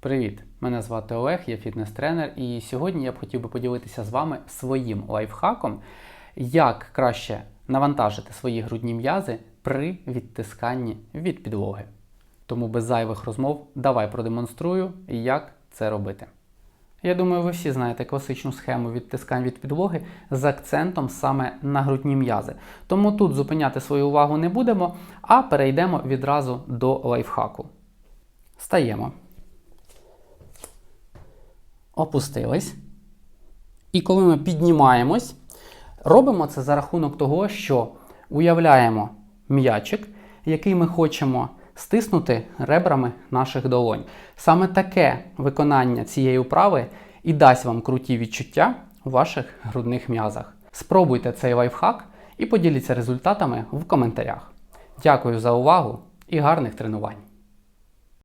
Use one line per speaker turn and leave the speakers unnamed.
Привіт! Мене звати Олег, я фітнес-тренер, і сьогодні я б хотів би поділитися з вами своїм лайфхаком, як краще навантажити свої грудні м'язи при відтисканні від підлоги. Тому без зайвих розмов давай продемонструю, як це робити. Я думаю, ви всі знаєте класичну схему відтискань від підлоги з акцентом саме на грудні м'язи. Тому тут зупиняти свою увагу не будемо, а перейдемо відразу до лайфхаку. Стаємо. Опустились. І коли ми піднімаємось, робимо це за рахунок того, що уявляємо м'ячик, який ми хочемо стиснути ребрами наших долонь. Саме таке виконання цієї вправи і дасть вам круті відчуття у ваших грудних м'язах. Спробуйте цей лайфхак і поділіться результатами в коментарях. Дякую за увагу і гарних тренувань!